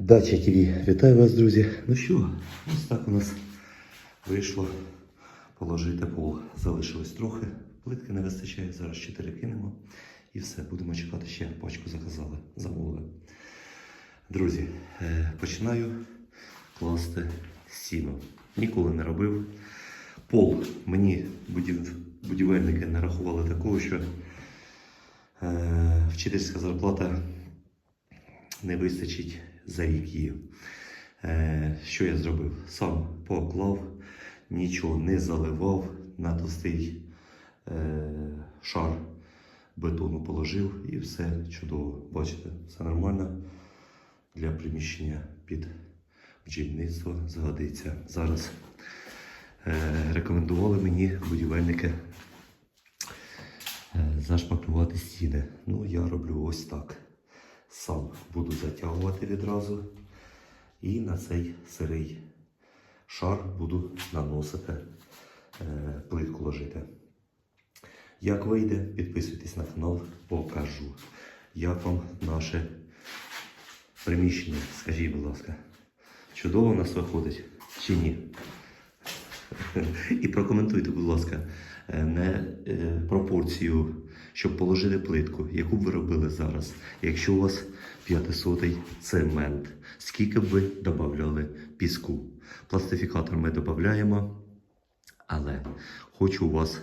Дача ТВ. Вітаю вас, друзі. Ну що, ось так у нас вийшло положити пол. Залишилось трохи. Плитки не вистачає, зараз 4 кинемо. І все, будемо чекати ще пачку заказали, замовили. Друзі, е, починаю класти сіно. Ніколи не робив. Пол мені будів... будівельники нарахували такого, що е, вчительська зарплата не вистачить за рік її. Е, що я зробив? Сам поклав, нічого не заливав на товстий е, шар бетону положив і все чудово. Бачите, все нормально для приміщення під бджільництво згодиться. Зараз е, рекомендували мені будівельники зашпаклювати стіни. Ну, я роблю ось так. Сам буду затягувати відразу і на цей сирий шар буду наносити е, плитку ложити. Як вийде, підписуйтесь на канал, покажу. Як вам наше приміщення? Скажіть, будь ласка, чудово у нас виходить чи ні? І прокоментуйте, будь ласка, е, не е, пропорцію, щоб положити плитку, яку б ви робили зараз, якщо у вас 500 цемент, скільки б ви додавали піску. Пластифікатор ми додаємо, але хочу у вас,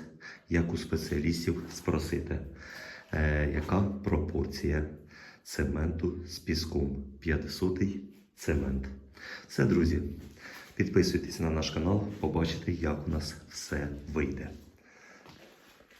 як у спеціалістів, спросити, е, яка пропорція цементу з піском? 500 цемент. Все, друзі. Підписуйтесь на наш канал, побачите, як у нас все вийде.